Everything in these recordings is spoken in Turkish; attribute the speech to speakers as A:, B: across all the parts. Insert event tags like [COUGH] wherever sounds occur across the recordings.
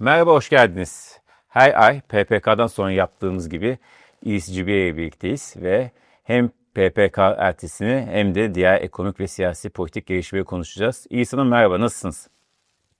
A: Merhaba, hoş geldiniz. Her ay PPK'dan sonra yaptığımız gibi ESGB ile birlikteyiz ve hem PPK ertesini hem de diğer ekonomik ve siyasi politik gelişmeleri konuşacağız. Hanım merhaba, nasılsınız?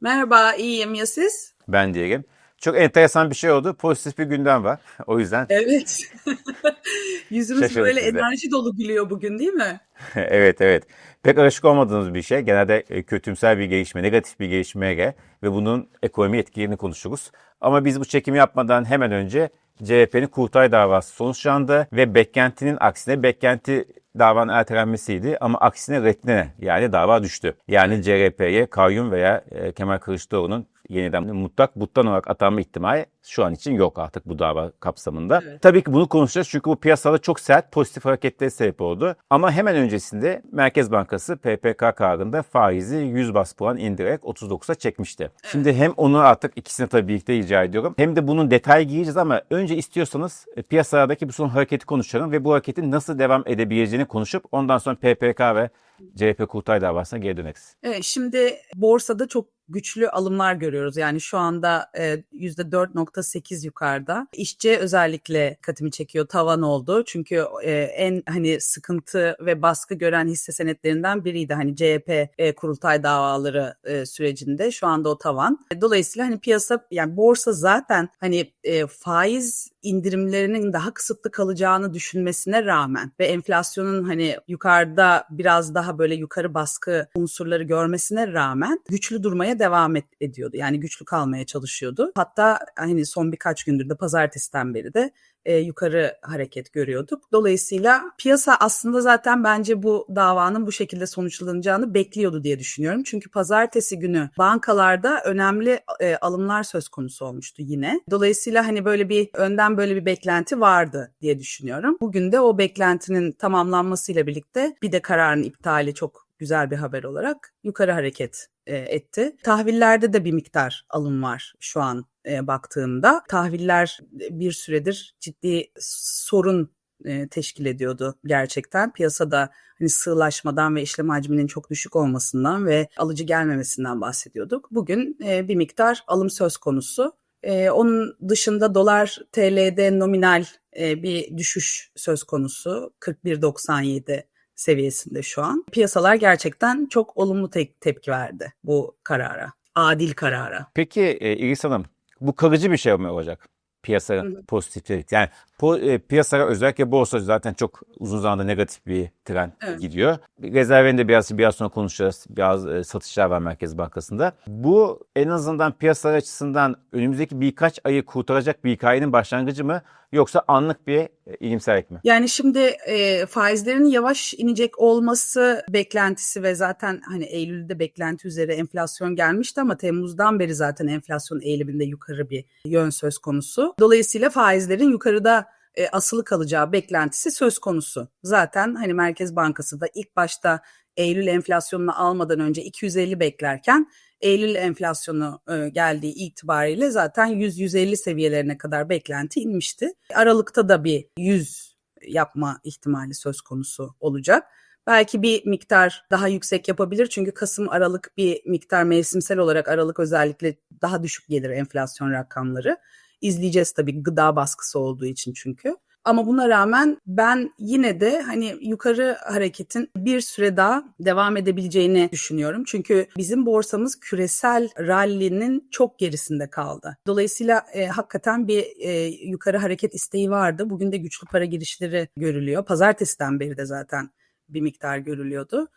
B: Merhaba, iyiyim ya siz?
A: Ben diyelim. Çok enteresan bir şey oldu. Pozitif bir gündem var. [LAUGHS] O yüzden
B: Evet. [LAUGHS] Yüzümüz
A: Şaşırdık
B: böyle
A: biz de.
B: enerji dolu gülüyor bugün değil mi? [LAUGHS]
A: evet evet. Pek alışık olmadığımız bir şey. Genelde e, kötümser bir gelişme, negatif bir gelişmeye ve bunun ekonomi etkilerini konuşuruz. Ama biz bu çekimi yapmadan hemen önce CHP'nin kurtay davası sonuçlandı ve beklentinin aksine beklenti davanın ertelenmesiydi ama aksine reddine yani dava düştü. Yani CHP'ye kayyum veya e, Kemal Kılıçdaroğlu'nun yeniden mutlak buttan olarak atanma ihtimali şu an için yok artık bu dava kapsamında.
B: Evet.
A: Tabii ki bunu konuşacağız çünkü bu piyasada çok sert pozitif hareketlere sebep oldu. Ama hemen öncesinde Merkez Bankası PPK kararında faizi 100 bas puan indirerek 39'a çekmişti. Evet. Şimdi hem onu artık ikisini tabii birlikte rica ediyorum. Hem de bunun detay gireceğiz ama önce istiyorsanız e, piyasadaki bu son hareketi konuşalım ve bu hareketin nasıl devam edebileceğini konuşup ondan sonra PPK ve CHP Kurultay davasına geri döneriz.
B: Evet, şimdi borsada çok güçlü alımlar görüyoruz. Yani şu anda e, %4.4 %1.8 yukarıda. İşçi özellikle katimi çekiyor tavan oldu. Çünkü e, en hani sıkıntı ve baskı gören hisse senetlerinden biriydi. Hani CHP e, kurultay davaları e, sürecinde şu anda o tavan. Dolayısıyla hani piyasa yani borsa zaten hani e, faiz indirimlerinin daha kısıtlı kalacağını düşünmesine rağmen ve enflasyonun hani yukarıda biraz daha böyle yukarı baskı unsurları görmesine rağmen güçlü durmaya devam et- ediyordu. Yani güçlü kalmaya çalışıyordu. Hatta hani son birkaç gündür de pazartesiden beri de e, yukarı hareket görüyorduk. Dolayısıyla piyasa aslında zaten bence bu davanın bu şekilde sonuçlanacağını bekliyordu diye düşünüyorum. Çünkü pazartesi günü bankalarda önemli e, alımlar söz konusu olmuştu yine. Dolayısıyla hani böyle bir önden böyle bir beklenti vardı diye düşünüyorum. Bugün de o beklentinin tamamlanmasıyla birlikte bir de kararın iptali çok güzel bir haber olarak yukarı hareket e, etti. Tahvillerde de bir miktar alım var şu an e, baktığımda. Tahviller bir süredir ciddi sorun e, teşkil ediyordu gerçekten. Piyasada hani sığlaşmadan ve işlem hacminin çok düşük olmasından ve alıcı gelmemesinden bahsediyorduk. Bugün e, bir miktar alım söz konusu. E, onun dışında dolar TL'de nominal e, bir düşüş söz konusu 41.97 seviyesinde şu an. Piyasalar gerçekten çok olumlu te- tepki verdi bu karara. Adil karara.
A: Peki e, Hanım bu kalıcı bir şey mi olacak?
B: Hı.
A: pozitifleri. Yani po, e, piyasalar özellikle borsa zaten çok uzun zamandır negatif bir trend
B: Evet.
A: gidiyor. Rezervini de biraz biraz sonra konuşacağız. Biraz e, satışlar var Merkez Bankası'nda. Bu en azından piyasalar açısından önümüzdeki birkaç ayı kurtaracak bir hikayenin başlangıcı mı? Yoksa anlık bir e, iyimserlik mi?
B: Yani şimdi e, faizlerin yavaş inecek olması beklentisi ve zaten hani Eylül'de beklenti üzere enflasyon gelmişti ama Temmuz'dan beri zaten enflasyon eğiliminde yukarı bir yön söz konusu. Dolayısıyla faizlerin yukarıda e, asılı kalacağı beklentisi söz konusu. Zaten hani Merkez Bankası da ilk başta Eylül enflasyonunu almadan önce 250 beklerken Eylül enflasyonu e, geldiği itibariyle zaten 100-150 seviyelerine kadar beklenti inmişti. Aralıkta da bir 100 yapma ihtimali söz konusu olacak. Belki bir miktar daha yüksek yapabilir çünkü Kasım Aralık bir miktar mevsimsel olarak Aralık özellikle daha düşük gelir enflasyon rakamları. İzleyeceğiz tabii gıda baskısı olduğu için çünkü. Ama buna rağmen ben yine de hani yukarı hareketin bir süre daha devam edebileceğini düşünüyorum. Çünkü bizim borsamız küresel rally'nin çok gerisinde kaldı. Dolayısıyla e, hakikaten bir e, yukarı hareket isteği vardı. Bugün de güçlü para girişleri görülüyor. Pazartesiden beri de zaten bir miktar görülüyordu.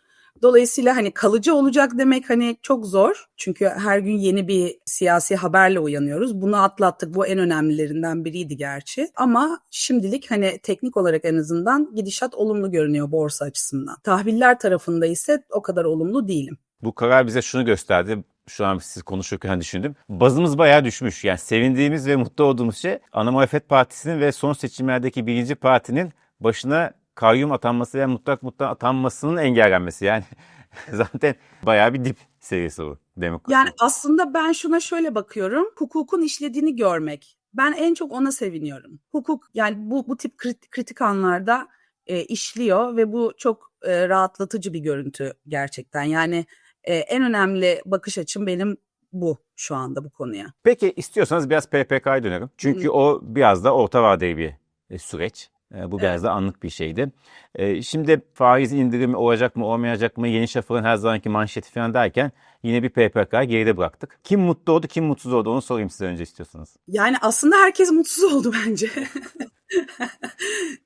B: Dolayısıyla hani kalıcı olacak demek hani çok zor. Çünkü her gün yeni bir siyasi haberle uyanıyoruz. Bunu atlattık. Bu en önemlilerinden biriydi gerçi. Ama şimdilik hani teknik olarak en azından gidişat olumlu görünüyor borsa açısından. Tahviller tarafında ise o kadar olumlu değilim.
A: Bu karar bize şunu gösterdi. Şu an siz konuşurken düşündüm. Bazımız bayağı düşmüş. Yani sevindiğimiz ve mutlu olduğumuz şey ana muhalefet partisinin ve son seçimlerdeki birinci partinin başına kayyum atanması ve mutlak mutlak atanmasının engellenmesi. Yani [LAUGHS] zaten bayağı bir dip seviyesi bu demokrasi.
B: Yani aslında ben şuna şöyle bakıyorum. Hukukun işlediğini görmek. Ben en çok ona seviniyorum. Hukuk yani bu bu tip kritik, kritik anlarda e, işliyor ve bu çok e, rahatlatıcı bir görüntü gerçekten. Yani e, en önemli bakış açım benim bu şu anda bu konuya.
A: Peki istiyorsanız biraz PPK'ya dönelim. Çünkü o biraz da orta vadeli bir e, süreç. E, Bu biraz da anlık bir şeydi. E, Şimdi faiz indirimi olacak mı olmayacak mı Yeni Şafak'ın her zamanki manşeti falan derken yine bir PPK geride bıraktık. Kim mutlu oldu kim mutsuz oldu onu sorayım size önce istiyorsanız.
B: Yani aslında herkes mutsuz oldu [LAUGHS] bence.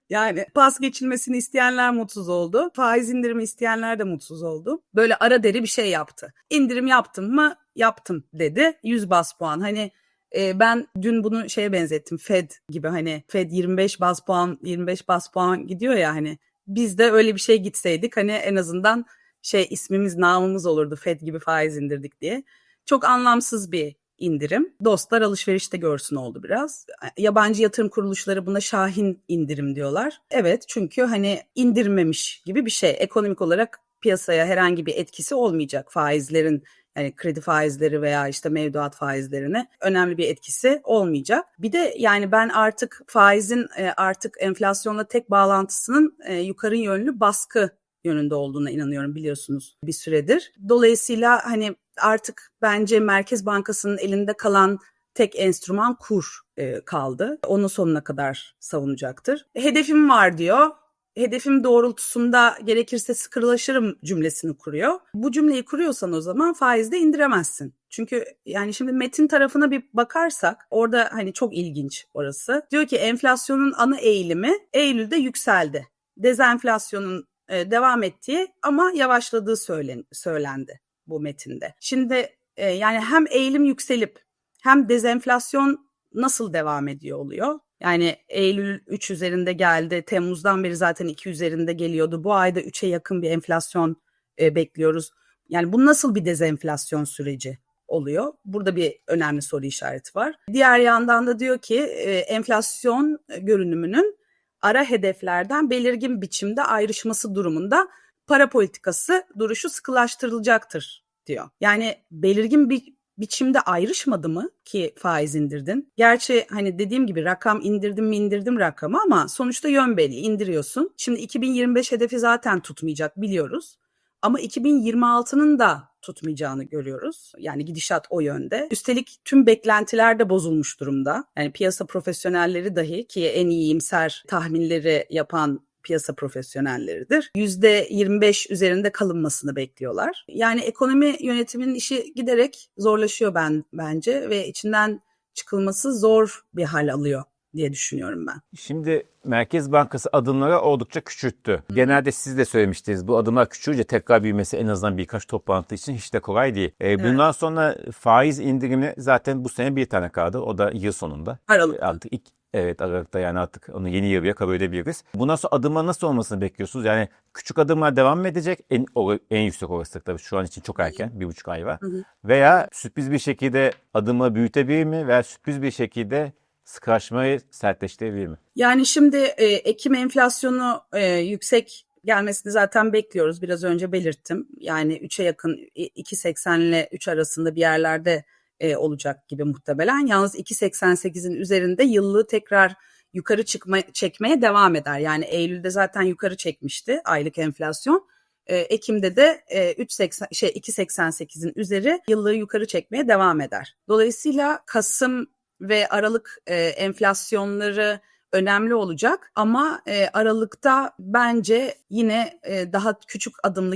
B: yani pas geçilmesini isteyenler mutsuz oldu. Faiz indirimi isteyenler de mutsuz oldu. Böyle ara deri bir şey yaptı. İndirim yaptım mı? Yaptım dedi. 100 bas puan. Hani ben dün bunu şeye benzettim. Fed gibi hani Fed 25 bas puan 25 bas puan gidiyor ya hani biz de öyle bir şey gitseydik hani en azından şey ismimiz namımız olurdu Fed gibi faiz indirdik diye. Çok anlamsız bir indirim. Dostlar alışverişte görsün oldu biraz. Yabancı yatırım kuruluşları buna şahin indirim diyorlar. Evet çünkü hani indirmemiş gibi bir şey. Ekonomik olarak piyasaya herhangi bir etkisi olmayacak faizlerin yani kredi faizleri veya işte mevduat faizlerine önemli bir etkisi olmayacak. Bir de yani ben artık faizin e, artık enflasyonla tek bağlantısının e, yukarı yönlü baskı yönünde olduğuna inanıyorum biliyorsunuz bir süredir. Dolayısıyla hani artık bence Merkez Bankası'nın elinde kalan tek enstrüman kur e, kaldı. Onu sonuna kadar savunacaktır. Hedefim var diyor. Hedefim doğrultusunda gerekirse sıkırlaşırım cümlesini kuruyor. Bu cümleyi kuruyorsan o zaman faizde indiremezsin. Çünkü yani şimdi metin tarafına bir bakarsak orada hani çok ilginç orası. Diyor ki enflasyonun ana eğilimi Eylül'de yükseldi. Dezenflasyonun e, devam ettiği ama yavaşladığı söylen, söylendi bu metinde. Şimdi e, yani hem eğilim yükselip hem dezenflasyon nasıl devam ediyor oluyor? Yani Eylül 3 üzerinde geldi. Temmuz'dan beri zaten 2 üzerinde geliyordu. Bu ayda 3'e yakın bir enflasyon e, bekliyoruz. Yani bu nasıl bir dezenflasyon süreci oluyor? Burada bir önemli soru işareti var. Diğer yandan da diyor ki e, enflasyon görünümünün ara hedeflerden belirgin biçimde ayrışması durumunda para politikası duruşu sıkılaştırılacaktır diyor. Yani belirgin bir biçimde ayrışmadı mı ki faiz indirdin? Gerçi hani dediğim gibi rakam indirdim mi indirdim rakamı ama sonuçta yön belli indiriyorsun. Şimdi 2025 hedefi zaten tutmayacak biliyoruz. Ama 2026'nın da tutmayacağını görüyoruz. Yani gidişat o yönde. Üstelik tüm beklentiler de bozulmuş durumda. Yani piyasa profesyonelleri dahi ki en iyimser tahminleri yapan piyasa profesyonelleridir. %25 üzerinde kalınmasını bekliyorlar. Yani ekonomi yönetiminin işi giderek zorlaşıyor ben bence ve içinden çıkılması zor bir hal alıyor diye düşünüyorum ben.
A: Şimdi Merkez Bankası adımları oldukça küçülttü. Genelde siz de söylemiştiniz bu adımlar küçülünce tekrar büyümesi en azından birkaç toplantı için hiç de kolay değil. E, bundan sonra faiz indirimi zaten bu sene bir tane kaldı. O da yıl sonunda.
B: Aralık.
A: Artık ilk Evet Aralık'ta yani artık onu yeni yılya kabul edebiliriz. Bundan sonra adımlar nasıl olmasını bekliyorsunuz? Yani küçük adımlar devam mı edecek? En, o- en yüksek olasılık tabii şu an için çok erken. Bir buçuk ay var.
B: Hı hı.
A: Veya sürpriz bir şekilde adımı büyütebilir mi? Veya sürpriz bir şekilde sıkılaşmayı sertleştirebilir mi?
B: Yani şimdi e, Ekim enflasyonu e, yüksek gelmesini zaten bekliyoruz. Biraz önce belirttim. Yani 3'e yakın i- 2.80 ile 3 arasında bir yerlerde e, olacak gibi muhtemelen. Yalnız 2.88'in üzerinde yıllığı tekrar yukarı çıkma çekmeye devam eder. Yani Eylül'de zaten yukarı çekmişti aylık enflasyon. E, Ekim'de de e, 3.80 şey 2.88'in üzeri yıllığı yukarı çekmeye devam eder. Dolayısıyla Kasım ve Aralık e, enflasyonları önemli olacak ama e, Aralık'ta bence yine e, daha küçük adımlı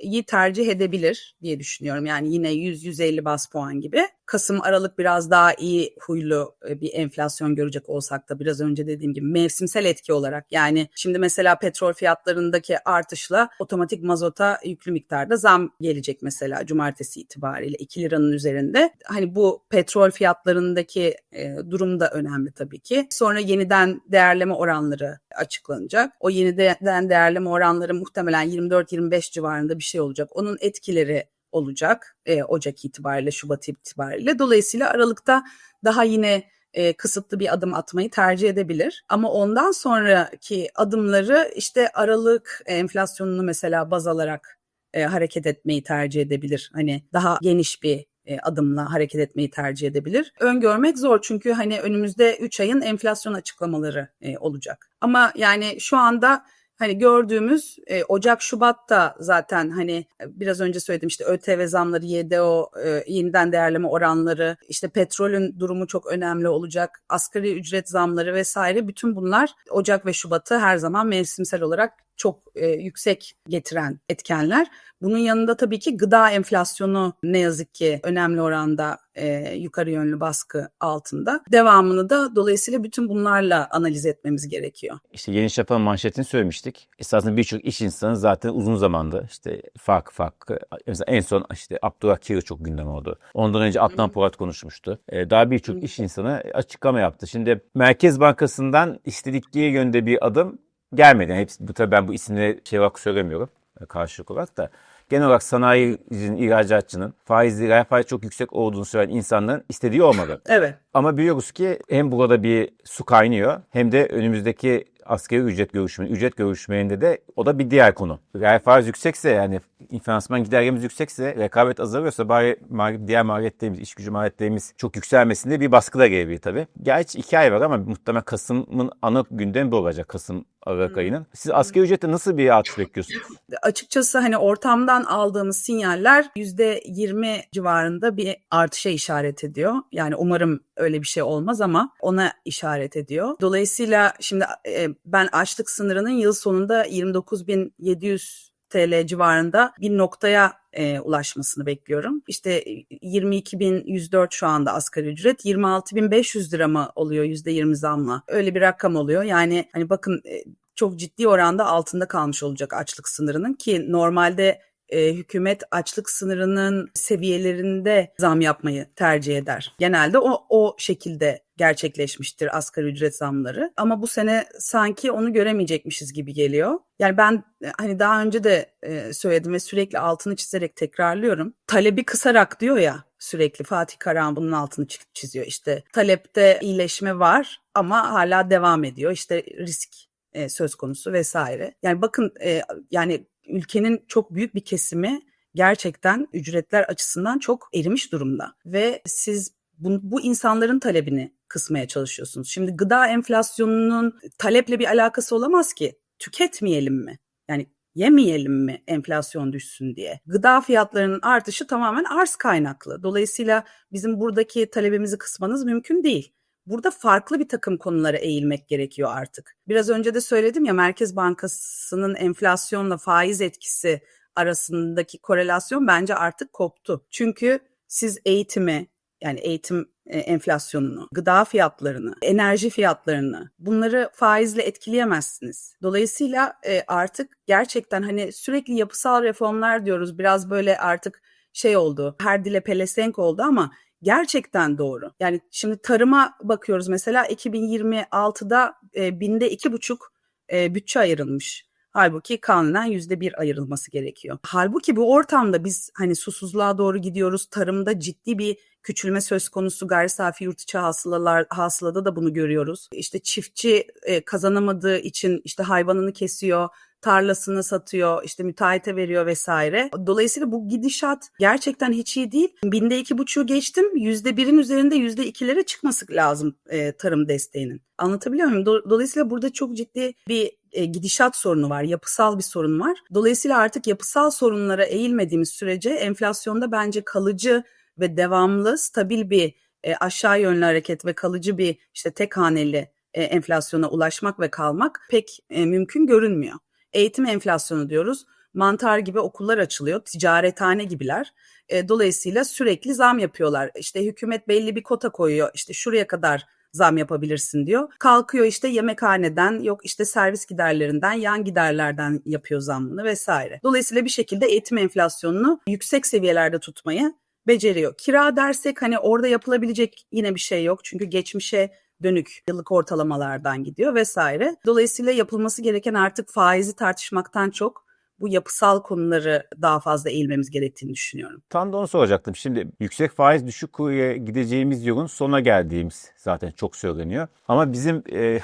B: gitmeyi tercih edebilir diye düşünüyorum. Yani yine 100-150 bas puan gibi. Kasım Aralık biraz daha iyi huylu e, bir enflasyon görecek olsak da biraz önce dediğim gibi mevsimsel etki olarak yani şimdi mesela petrol fiyatlarındaki artışla otomatik mazota yüklü miktarda zam gelecek mesela cumartesi itibariyle 2 liranın üzerinde. Hani bu petrol fiyatlarındaki e, durum da önemli tabii ki. Sonra yeniden değerleme oranları açıklanacak. O yeniden değerleme oranları muhtemelen 24-25 civarında bir şey olacak. Onun etkileri olacak e, Ocak itibariyle, Şubat itibariyle. Dolayısıyla Aralık'ta daha yine e, kısıtlı bir adım atmayı tercih edebilir. Ama ondan sonraki adımları işte Aralık enflasyonunu mesela baz alarak e, hareket etmeyi tercih edebilir. Hani daha geniş bir e, adımla hareket etmeyi tercih edebilir. Öngörmek zor çünkü hani önümüzde 3 ayın enflasyon açıklamaları e, olacak. Ama yani şu anda hani gördüğümüz e, Ocak Şubat'ta zaten hani e, biraz önce söyledim işte ÖTV zamları, YDO, e, yeniden değerleme oranları, işte petrolün durumu çok önemli olacak, asgari ücret zamları vesaire. Bütün bunlar Ocak ve Şubat'ı her zaman mevsimsel olarak çok e, yüksek getiren etkenler. Bunun yanında tabii ki gıda enflasyonu ne yazık ki önemli oranda e, yukarı yönlü baskı altında. Devamını da dolayısıyla bütün bunlarla analiz etmemiz gerekiyor.
A: İşte Yeni Şafak'ın manşetini söylemiştik. Esasında birçok iş insanı zaten uzun zamanda işte farklı farklı. Mesela en son işte Abdullah Kiri çok gündem oldu. Ondan önce Adnan Polat konuşmuştu. Ee, Daha birçok iş insanı açıklama yaptı. Şimdi Merkez Bankası'ndan istedikleri yönde bir adım gelmedi. Yani hepsi, bu tabii ben bu isimleri şey olarak söylemiyorum e, karşılık olarak da. Genel olarak sanayicinin, ihracatçının faizli, reel faiz çok yüksek olduğunu söyleyen insanların istediği olmadı.
B: Evet.
A: Ama biliyoruz ki hem burada bir su kaynıyor hem de önümüzdeki askeri ücret görüşme, ücret görüşmelerinde de o da bir diğer konu. Reel faiz yüksekse yani finansman giderlerimiz yüksekse rekabet azalıyorsa bari mal- diğer maliyetlerimiz, iş gücü maliyetlerimiz çok yükselmesinde bir baskı da gelebilir tabii. Gerçi iki ay var ama muhtemelen Kasım'ın ana gündemi bu olacak. Kasım Aralık ayının. Siz asgari ücrette nasıl bir artış bekliyorsunuz?
B: açıkçası hani ortamdan aldığımız sinyaller %20 civarında bir artışa işaret ediyor. Yani umarım öyle bir şey olmaz ama ona işaret ediyor. Dolayısıyla şimdi e, ben açlık sınırının yıl sonunda 29.700 TL civarında bir noktaya e, ulaşmasını bekliyorum. İşte 22.104 şu anda asgari ücret 26.500 lira mı oluyor %20 zamla? Öyle bir rakam oluyor. Yani hani bakın e, çok ciddi oranda altında kalmış olacak açlık sınırının ki normalde e, hükümet açlık sınırının seviyelerinde zam yapmayı tercih eder. Genelde o o şekilde gerçekleşmiştir asgari ücret zamları. Ama bu sene sanki onu göremeyecekmişiz gibi geliyor. Yani ben e, hani daha önce de e, söyledim ve sürekli altını çizerek tekrarlıyorum. Talebi kısarak diyor ya sürekli Fatih Karahan bunun altını çi- çiziyor. İşte talepte iyileşme var ama hala devam ediyor. İşte risk e, söz konusu vesaire. Yani bakın e, yani ülkenin çok büyük bir kesimi gerçekten ücretler açısından çok erimiş durumda ve siz bu, bu insanların talebini kısmaya çalışıyorsunuz. Şimdi gıda enflasyonunun taleple bir alakası olamaz ki. Tüketmeyelim mi? Yani yemeyelim mi enflasyon düşsün diye. Gıda fiyatlarının artışı tamamen arz kaynaklı. Dolayısıyla bizim buradaki talebimizi kısmanız mümkün değil. Burada farklı bir takım konulara eğilmek gerekiyor artık. Biraz önce de söyledim ya Merkez Bankası'nın enflasyonla faiz etkisi arasındaki korelasyon bence artık koptu. Çünkü siz eğitimi yani eğitim e, enflasyonunu, gıda fiyatlarını, enerji fiyatlarını bunları faizle etkileyemezsiniz. Dolayısıyla e, artık gerçekten hani sürekli yapısal reformlar diyoruz. Biraz böyle artık şey oldu. Her dile pelesenk oldu ama gerçekten doğru. Yani şimdi tarıma bakıyoruz mesela 2026'da e, binde iki buçuk e, bütçe ayrılmış. Halbuki kanunen yüzde bir ayrılması gerekiyor. Halbuki bu ortamda biz hani susuzluğa doğru gidiyoruz. Tarımda ciddi bir küçülme söz konusu. Gayri safi yurt içi hasılalar, hasılada da bunu görüyoruz. İşte çiftçi e, kazanamadığı için işte hayvanını kesiyor, tarlasını satıyor, işte müteahhite veriyor vesaire. Dolayısıyla bu gidişat gerçekten hiç iyi değil. Binde iki buçuğu geçtim. Yüzde birin üzerinde yüzde ikilere çıkması lazım e, tarım desteğinin. Anlatabiliyor muyum? Do- Dolayısıyla burada çok ciddi bir e, gidişat sorunu var, yapısal bir sorun var. Dolayısıyla artık yapısal sorunlara eğilmediğimiz sürece enflasyonda bence kalıcı ve devamlı, stabil bir e, aşağı yönlü hareket ve kalıcı bir işte tek haneli e, enflasyona ulaşmak ve kalmak pek e, mümkün görünmüyor. Eğitim enflasyonu diyoruz. Mantar gibi okullar açılıyor, ticarethane gibiler. E, dolayısıyla sürekli zam yapıyorlar. İşte hükümet belli bir kota koyuyor. İşte şuraya kadar zam yapabilirsin diyor. Kalkıyor işte yemekhaneden, yok işte servis giderlerinden, yan giderlerden yapıyor zammını vesaire. Dolayısıyla bir şekilde eğitim enflasyonunu yüksek seviyelerde tutmayı beceriyor. Kira dersek hani orada yapılabilecek yine bir şey yok. Çünkü geçmişe dönük yıllık ortalamalardan gidiyor vesaire. Dolayısıyla yapılması gereken artık faizi tartışmaktan çok bu yapısal konuları daha fazla eğilmemiz gerektiğini düşünüyorum.
A: Tam da onu soracaktım. Şimdi yüksek faiz düşük kurya gideceğimiz yolun sona geldiğimiz zaten çok söyleniyor. Ama bizim e,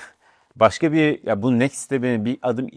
A: başka bir ya bu next step'in bir adım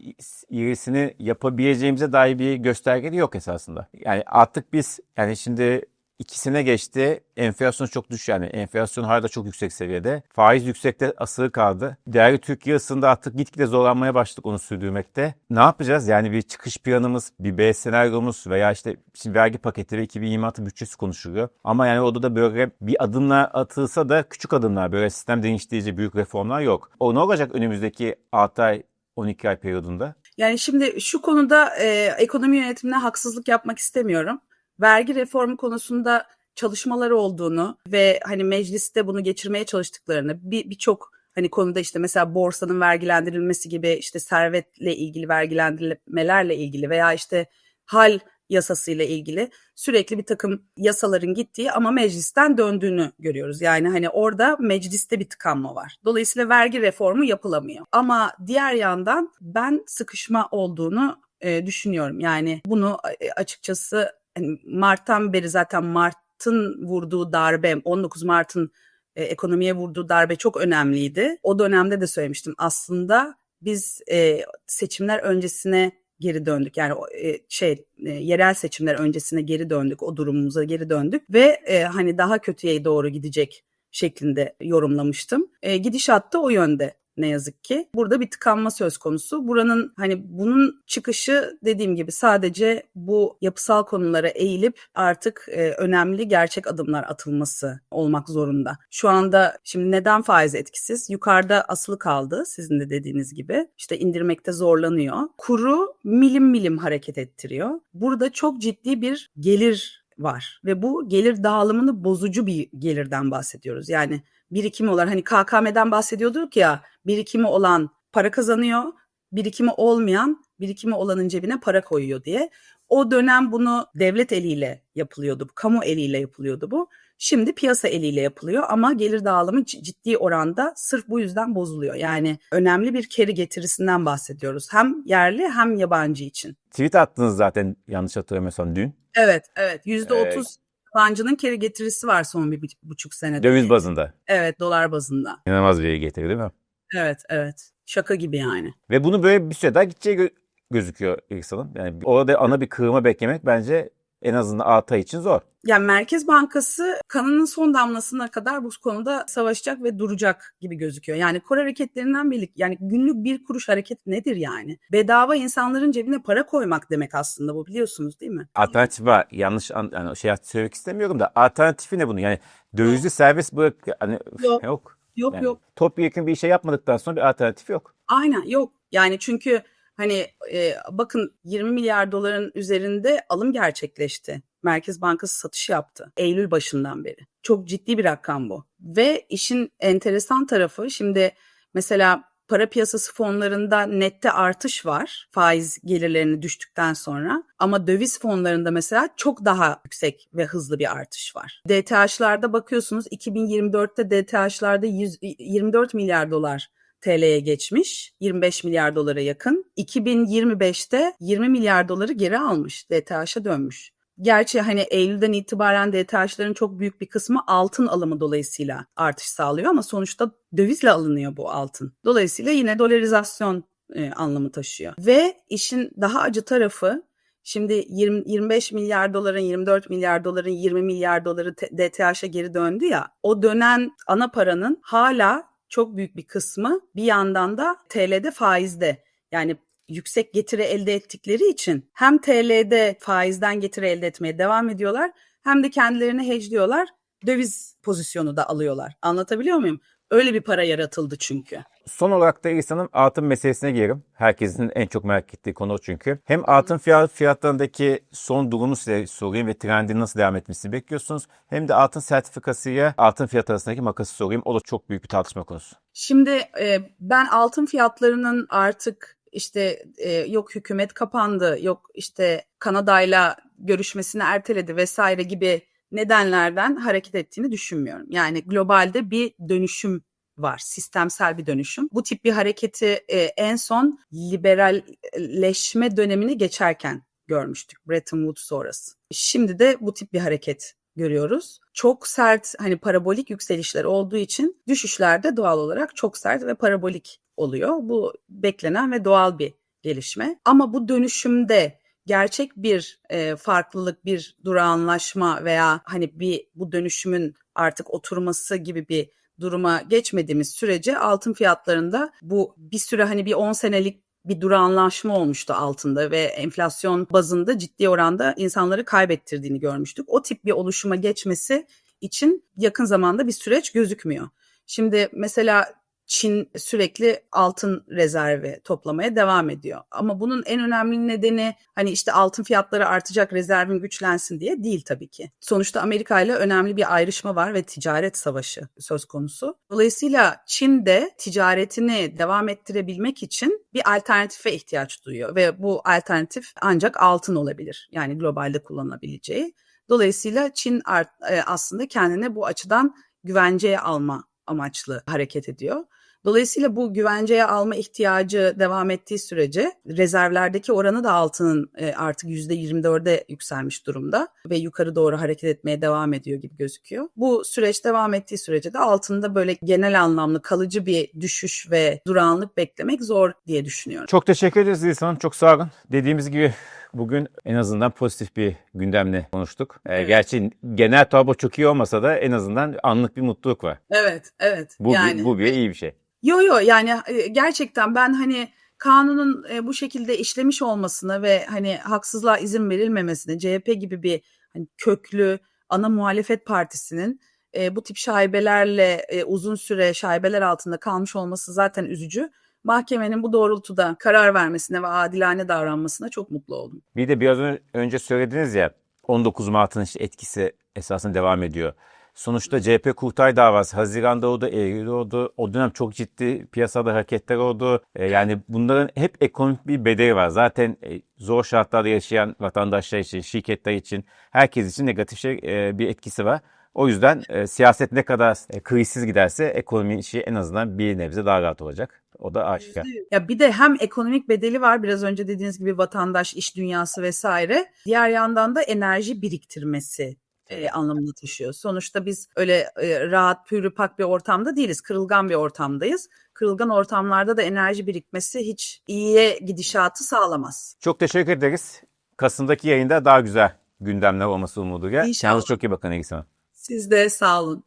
A: ilerisini yapabileceğimize dair bir gösterge yok esasında. Yani artık biz yani şimdi İkisine geçti. Enflasyon çok düşük yani. Enflasyon hala çok yüksek seviyede. Faiz yüksekte asılı kaldı. Değerli Türkiye ısında artık gitgide zorlanmaya başladık onu sürdürmekte. Ne yapacağız? Yani bir çıkış planımız, bir B senaryomuz veya işte şimdi vergi paketi ve 2026 bütçesi konuşuluyor. Ama yani orada da böyle bir adımla atılsa da küçük adımlar böyle sistem değiştirici büyük reformlar yok. O ne olacak önümüzdeki 6 ay 12 ay periyodunda?
B: Yani şimdi şu konuda e, ekonomi yönetimine haksızlık yapmak istemiyorum. Vergi reformu konusunda çalışmaları olduğunu ve hani mecliste bunu geçirmeye çalıştıklarını bir birçok hani konuda işte mesela borsanın vergilendirilmesi gibi işte servetle ilgili vergilendirmelerle ilgili veya işte hal yasasıyla ilgili sürekli bir takım yasaların gittiği ama meclisten döndüğünü görüyoruz. Yani hani orada mecliste bir tıkanma var. Dolayısıyla vergi reformu yapılamıyor. Ama diğer yandan ben sıkışma olduğunu e, düşünüyorum. Yani bunu e, açıkçası hani Mart'tan beri zaten Mart'ın vurduğu darbe 19 Mart'ın e, ekonomiye vurduğu darbe çok önemliydi. O dönemde de söylemiştim aslında biz e, seçimler öncesine geri döndük. Yani e, şey e, yerel seçimler öncesine geri döndük. O durumumuza geri döndük ve e, hani daha kötüye doğru gidecek şeklinde yorumlamıştım. E, gidişat da o yönde ne yazık ki. Burada bir tıkanma söz konusu. Buranın hani bunun çıkışı dediğim gibi sadece bu yapısal konulara eğilip artık e, önemli gerçek adımlar atılması olmak zorunda. Şu anda şimdi neden faiz etkisiz? Yukarıda asılı kaldı sizin de dediğiniz gibi. İşte indirmekte zorlanıyor. Kuru milim milim hareket ettiriyor. Burada çok ciddi bir gelir var ve bu gelir dağılımını bozucu bir gelirden bahsediyoruz. Yani birikimi olan hani KKM'den bahsediyorduk ya birikimi olan para kazanıyor, birikimi olmayan birikimi olanın cebine para koyuyor diye. O dönem bunu devlet eliyle yapılıyordu, kamu eliyle yapılıyordu bu. Şimdi piyasa eliyle yapılıyor ama gelir dağılımı ciddi oranda sırf bu yüzden bozuluyor. Yani önemli bir keri getirisinden bahsediyoruz. Hem yerli hem yabancı için.
A: Tweet attınız zaten yanlış hatırlamıyorsam dün.
B: Evet, evet. Yüzde otuz yabancının keri getirisi var son bir buçuk senede.
A: Döviz bazında.
B: Evet, dolar bazında.
A: İnanılmaz bir getiri değil mi?
B: Evet, evet. Şaka gibi yani.
A: Ve bunu böyle bir süre daha gideceği gö- gözüküyor İlk Hanım. Yani orada ana bir kırılma beklemek bence en azından 6 ay için zor.
B: Yani Merkez Bankası kanının son damlasına kadar bu konuda savaşacak ve duracak gibi gözüküyor. Yani kur hareketlerinden birlik yani günlük bir kuruş hareket nedir yani? Bedava insanların cebine para koymak demek aslında bu biliyorsunuz değil mi?
A: Alternatif var. Yanlış an, yani şey söylemek istemiyorum da alternatifi ne bunun? Yani dövizli serbest bırak hani
B: Yok.
A: yok.
B: Yok
A: Yani
B: yok.
A: Topyekun bir şey yapmadıktan sonra bir alternatif yok.
B: Aynen yok. Yani çünkü hani e, bakın 20 milyar doların üzerinde alım gerçekleşti. Merkez Bankası satış yaptı Eylül başından beri. Çok ciddi bir rakam bu. Ve işin enteresan tarafı şimdi mesela para piyasası fonlarında nette artış var faiz gelirlerini düştükten sonra ama döviz fonlarında mesela çok daha yüksek ve hızlı bir artış var. DTH'larda bakıyorsunuz 2024'te DTH'larda 100, 24 milyar dolar TL'ye geçmiş. 25 milyar dolara yakın. 2025'te 20 milyar doları geri almış. DTH'a dönmüş. Gerçi hani Eylül'den itibaren DTH'ların çok büyük bir kısmı altın alımı dolayısıyla artış sağlıyor ama sonuçta dövizle alınıyor bu altın. Dolayısıyla yine dolarizasyon e, anlamı taşıyor. Ve işin daha acı tarafı Şimdi 20, 25 milyar doların, 24 milyar doların, 20 milyar doları DTH'a geri döndü ya. O dönen ana paranın hala çok büyük bir kısmı bir yandan da TL'de faizde. Yani yüksek getiri elde ettikleri için hem TL'de faizden getiri elde etmeye devam ediyorlar hem de kendilerini hedgeliyorlar. Döviz pozisyonu da alıyorlar. Anlatabiliyor muyum? Öyle bir para yaratıldı çünkü.
A: Son olarak da İhsan'ım altın meselesine girelim. Herkesin en çok merak ettiği konu çünkü. Hem altın fiyat, fiyatlarındaki son durumu size sorayım ve trendin nasıl devam etmesini bekliyorsunuz. Hem de altın sertifikasıyla altın fiyat arasındaki makası sorayım. O da çok büyük bir tartışma konusu.
B: Şimdi e, ben altın fiyatlarının artık işte e, yok hükümet kapandı, yok işte Kanada'yla görüşmesini erteledi vesaire gibi nedenlerden hareket ettiğini düşünmüyorum. Yani globalde bir dönüşüm var, sistemsel bir dönüşüm. Bu tip bir hareketi e, en son liberalleşme dönemini geçerken görmüştük Bretton Woods sonrası. Şimdi de bu tip bir hareket görüyoruz. Çok sert hani parabolik yükselişler olduğu için düşüşlerde doğal olarak çok sert ve parabolik oluyor. Bu beklenen ve doğal bir gelişme. Ama bu dönüşümde gerçek bir e, farklılık, bir durağanlaşma veya hani bir bu dönüşümün artık oturması gibi bir duruma geçmediğimiz sürece altın fiyatlarında bu bir süre hani bir 10 senelik bir durağanlaşma olmuştu altında ve enflasyon bazında ciddi oranda insanları kaybettirdiğini görmüştük. O tip bir oluşuma geçmesi için yakın zamanda bir süreç gözükmüyor. Şimdi mesela Çin sürekli altın rezervi toplamaya devam ediyor. Ama bunun en önemli nedeni hani işte altın fiyatları artacak, rezervin güçlensin diye değil tabii ki. Sonuçta Amerika ile önemli bir ayrışma var ve ticaret savaşı söz konusu. Dolayısıyla Çin de ticaretini devam ettirebilmek için bir alternatife ihtiyaç duyuyor ve bu alternatif ancak altın olabilir. Yani globalde kullanılabileceği. Dolayısıyla Çin e, aslında kendine bu açıdan güvenceye alma amaçlı hareket ediyor. Dolayısıyla bu güvenceye alma ihtiyacı devam ettiği sürece rezervlerdeki oranı da altının e, artık %24'e yükselmiş durumda ve yukarı doğru hareket etmeye devam ediyor gibi gözüküyor. Bu süreç devam ettiği sürece de altında böyle genel anlamlı kalıcı bir düşüş ve durağanlık beklemek zor diye düşünüyorum.
A: Çok teşekkür ederiz İlsan Hanım. Çok sağ olun. Dediğimiz gibi bugün en azından pozitif bir gündemle konuştuk. Ee,
B: Evet.
A: Gerçi genel tablo çok iyi olmasa da en azından anlık bir mutluluk var.
B: Evet, evet.
A: Bu,
B: yani
A: bu bir iyi bir şey.
B: Yo yo yani e, gerçekten ben hani kanunun e, bu şekilde işlemiş olmasına ve hani haksızlığa izin verilmemesine CHP gibi bir hani köklü ana muhalefet partisinin e, bu tip şaibelerle e, uzun süre şaibeler altında kalmış olması zaten üzücü. Mahkemenin bu doğrultuda karar vermesine ve adilane davranmasına çok mutlu oldum.
A: Bir de biraz ön- önce söylediniz ya 19 Mart'ın işte etkisi esasında devam ediyor. Sonuçta CHP kurtay davası Haziran'da oldu, Eylül'de oldu. O dönem çok ciddi piyasada hareketler oldu. Ee, yani bunların hep ekonomik bir bedeli var. Zaten e, zor şartlarda yaşayan vatandaşlar için, şirketler için, herkes için negatif şey, e, bir etkisi var. O yüzden e, siyaset ne kadar e, krizsiz giderse ekonomi işi en azından bir nebze daha rahat olacak. O da aşikar.
B: Ya bir de hem ekonomik bedeli var biraz önce dediğiniz gibi vatandaş, iş dünyası vesaire. Diğer yandan da enerji biriktirmesi e, anlamını taşıyor. Sonuçta biz öyle e, rahat, pürüpak bir ortamda değiliz. Kırılgan bir ortamdayız. Kırılgan ortamlarda da enerji birikmesi hiç iyiye gidişatı sağlamaz.
A: Çok teşekkür ederiz. Kasım'daki yayında daha güzel gündemler olması umuduyla.
B: İnşallah.
A: Çok iyi bakın Hanım.
B: Siz de sağ olun.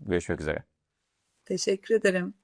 A: Görüşmek üzere.
B: Teşekkür ederim.